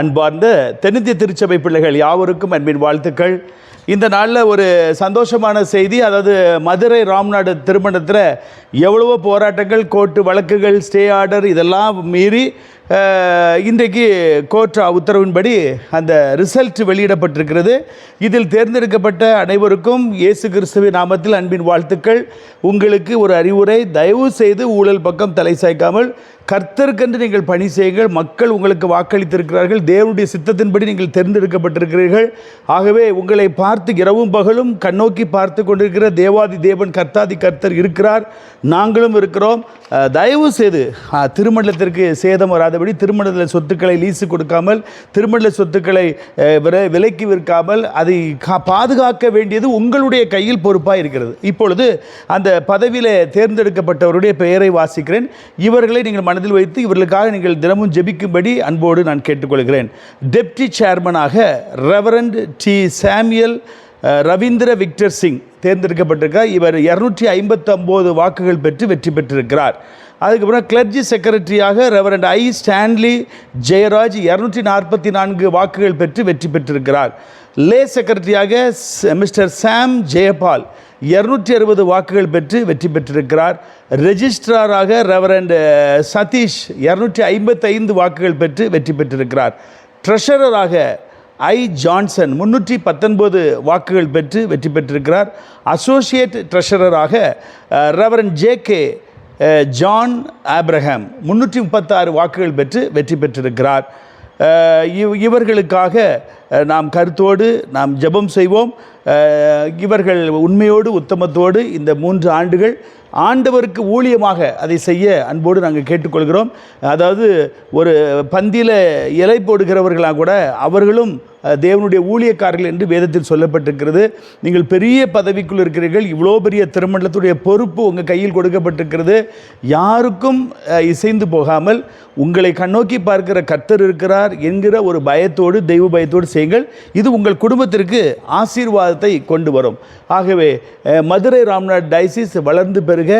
அன்பார்ந்த தென்னிந்திய திருச்சபை பிள்ளைகள் யாவருக்கும் அன்பின் வாழ்த்துக்கள். இந்த நாளில் ஒரு சந்தோஷமான செய்தி அதாவது மதுரை ராம்நாடு திருமணத்தில் எவ்வளவோ போராட்டங்கள் கோர்ட்டு வழக்குகள் ஸ்டே ஆர்டர் இதெல்லாம் மீறி இன்றைக்கு கோர்ட் உத்தரவின்படி அந்த ரிசல்ட் வெளியிடப்பட்டிருக்கிறது. இதில் தேர்ந்தெடுக்கப்பட்ட அனைவருக்கும் இயேசு கிறிஸ்துவின் நாமத்தில் அன்பின் வாழ்த்துக்கள். உங்களுக்கு ஒரு அறிவுரை தயவு செய்து ஊழல் பக்கம் தலை சாய்க்காமல் கர்த்தருக்கென்று நீங்கள் பணி செய்யுங்கள் மக்கள் உங்களுக்கு வாக்களித்திருக்கிறார்கள் தேவனுடைய சித்தத்தின்படி நீங்கள் தேர்ந்தெடுக்கப்பட்டிருக்கிறீர்கள் ஆகவே உங்களை பார்த்து இரவும் பகலும் கண்ணோக்கி பார்த்து கொண்டிருக்கிற தேவாதி தேவன் கர்த்தாதி கர்த்தர் இருக்கிறார். நாங்களும் இருக்கிறோம். தயவு செய்து திருமண்டலத்திற்கு திருமணத்திற்கு சேதம் வராதபடி திருமணத்தில் சொத்துக்களை லீஸு கொடுக்காமல் திருமண சொத்துக்களை விலைக்கு விற்காமல் அதை கா- பாதுகாக்க வேண்டியது உங்களுடைய கையில் பொறுப்பாக இருக்கிறது. இப்பொழுது அந்த பதவியில் தேர்ந்தெடுக்கப்பட்டவருடைய பெயரை வாசிக்கிறேன். இவர்களை நீங்கள் மனதில் வைத்து இவர்களுக்காக நீங்கள் தினமும் ஜெபிக்கும்படி அன்போடு நான் கேட்டுக்கொள்கிறேன். டெப்டி சேர்மனாக ரெவரண்ட் டி சாமியல் ரவீந்திர விக்டர் சிங் தேர்ந்தெடுக்கப்பட்டிருக்கார் இவர் இரநூற்றி ஐம்பத்தொம்போது வாக்குகள் பெற்று வெற்றி பெற்றிருக்கிறார். அதுக்கப்புறம் கிளர்ஜி செக்ரட்டரியாக ரெவரண்ட் ஐ ஸ்டான்லி ஜெயராஜ் இரநூற்றி நாற்பத்தி நான்கு வாக்குகள் பெற்று வெற்றி பெற்றிருக்கிறார். லே செக்ரட்டரியாக மிஸ்டர் சாம் ஜெயபால் இரநூற்றி அறுபது வாக்குகள் பெற்று வெற்றி பெற்றிருக்கிறார். ரெஜிஸ்ட்ராராக ரெவரண்ட் சதீஷ் இரநூற்றி ஐம்பத்தைந்து வாக்குகள் பெற்று வெற்றி பெற்றிருக்கிறார். ட்ரெஷரராக ஐ ஜான்சன் முன்னூற்றி பத்தொன்பது வாக்குகள் பெற்று வெற்றி பெற்றிருக்கிறார். Associate ட்ரெஷரராக reverend J K John Abraham முன்னூற்றி முப்பத்தாறு வாக்குகள் பெற்று வெற்றி பெற்றிருக்கிறார். இவ் இவர்களுக்காக நாம் கருத்தோடு நாம் ஜெபம் செய்வோம். இவர்கள் உண்மையோடு உத்தமத்தோடு இந்த மூன்று ஆண்டுகள் ஆண்டவருக்கு ஊழியமாக அதை செய்ய அன்போடு நாங்கள் கேட்டுக்கொள்கிறோம். அதாவது ஒரு பந்தியில் இலை போடுகிறவர்களாக கூட அவர்களும் தேவனுடைய ஊழியக்காரர்கள் என்று வேதத்தில் சொல்லப்பட்டிருக்கிறது. நீங்கள் பெரிய பதவிக்குள் இருக்கிறீர்கள் இவ்வளோ பெரிய திருமணத்துடைய பொறுப்பு உங்கள் கையில் கொடுக்கப்பட்டிருக்கிறது. யாருக்கும் இசைந்து போகாமல் உங்களை கண்ணோக்கி பார்க்கிற கர்த்தர் இருக்கிறார் என்கிற ஒரு பயத்தோடு தெய்வ பயத்தோடு செய்யுங்கள். இது உங்கள் குடும்பத்திற்கு ஆசீர்வாதத்தை கொண்டு வரும். ஆகவே மதுரை ராம்நாத் டைசிஸ் வளர்ந்து பெருக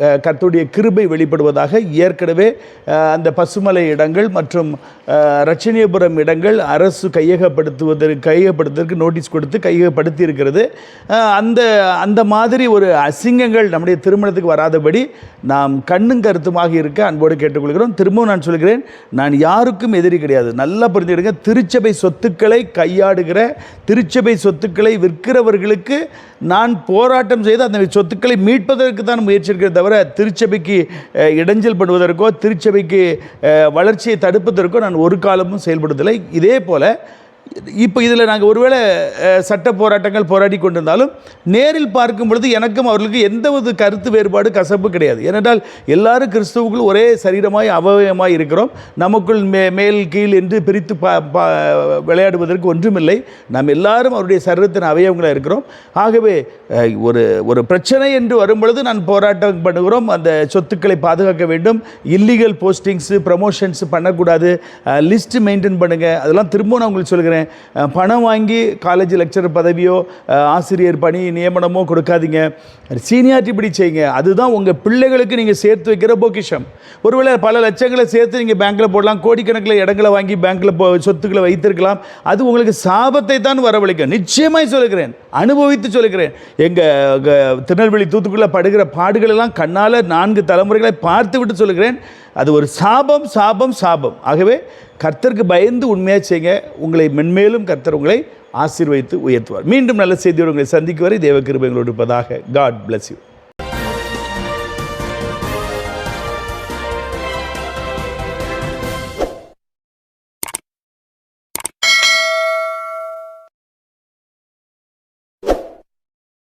கர்த்துடைய கிருபை வெளிப்படுவதாக ஏற்கனவே அந்த பசுமலை இடங்கள் மற்றும் ரட்சணியபுரம் இடங்கள் அரசு கையகப்படுத்துவதற்கு கையகப்படுத்துவதற்கு நோட்டீஸ் கொடுத்து கையகப்படுத்தி இருக்கிறது அந்த அந்த மாதிரி ஒரு அசிங்கங்கள் நம்முடைய திருமணத்துக்கு வராதபடி நாம் கண்ணும் கருத்துமாக இருக்க அன்போடு கேட்டுக்கொள்கிறோம். திரும்பவும் நான் சொல்கிறேன் நான் யாருக்கும் எதிரி கிடையாது. நல்லா புரிஞ்சுக்கிடுங்க. திருச்சபை சொத்துக்களை கையாடுகிற திருச்சபை சொத்துக்களை விற்கிறவர்களுக்கு நான் போராட்டம் செய்து அந்த சொத்துக்களை மீட்பதற்கு தான் முயற்சி தவிர திருச்சபைக்கு இடைஞ்சல் பண்ணுவதற்கோ திருச்சபைக்கு வளர்ச்சியை தடுப்பதற்கோ நான் ஒரு காலமும் செயல்படுதலை இதே போல் இப்போ இதில் நாங்கள் ஒருவேளை சட்ட போராட்டங்கள் போராடி கொண்டிருந்தாலும் நேரில் பார்க்கும் பொழுது எனக்கும் அவர்களுக்கு எந்த ஒரு கருத்து வேறுபாடு கசப்பு கிடையாது. ஏனென்றால் எல்லாரும் கிறிஸ்துவுக்குள் ஒரே சரீரமாய் அவயமாய் இருக்கிறோம். நமக்குள் மே மேல் கீழ் என்று பிரித்து பா பா விளையாடுவதற்கு ஒன்றுமில்லை. நாம் எல்லாரும் அவருடைய சரீரத்தின் அவயவங்களாக இருக்கிறோம். ஆகவே ஒரு ஒரு பிரச்சனை என்று வரும் பொழுது நான் போராட்டம் பண்ணுகிறோம். அந்த சொத்துக்களை பாதுகாக்க வேண்டும். இல்லீகல் போஸ்டிங்ஸு ப்ரமோஷன்ஸ் பண்ணக்கூடாது. லிஸ்ட் மெயின்டைன் பண்ணுங்கள் அதெல்லாம் திரும்ப நான் உங்களுக்கு சொல்கிறேன். சொல்கிறேன் பணம் வாங்கி காலேஜ் லெக்சரர் பதவியோ ஆசிரியர் பணி நியமனமோ கொடுக்காதீங்க. சீனியாரிட்டி இப்படி செய்யுங்க. அதுதான் உங்கள் பிள்ளைகளுக்கு நீங்கள் சேர்த்து வைக்கிற பொக்கிஷம். ஒருவேளை பல லட்சங்களை சேர்த்து நீங்கள் பேங்க்கில் போடலாம். கோடிக்கணக்கில் இடங்களை வாங்கி பேங்க்கில் சொத்துக்களை வைத்திருக்கலாம். அது உங்களுக்கு சாபத்தை தான் வரவழைக்கும். நிச்சயமாக சொல்கிறேன் அனுபவித்து சொல்லுகிறேன். எங்கள் திருநெல்வேலி தூத்துக்குள்ளே படுகிற பாடுகள் எல்லாம் கண்ணால் நான்கு தலைமுறைகளை பார்த்து விட்டு சொல்லுகிறேன். அது ஒரு சாபம் சாபம் சாபம். ஆகவே கர்த்தருக்கு பயந்து உண்மையாக செய்யுங்க. உங்களை மென்மேலும் கர்த்தர் உங்களை ஆசீர்வதித்து உயர்த்துவார். மீண்டும் நல்ல செய்தியோடு உங்களை சந்திக்கு வரை தேவ கிருபைகளோடு இருப்பதாக காட் பிளஸ் யூ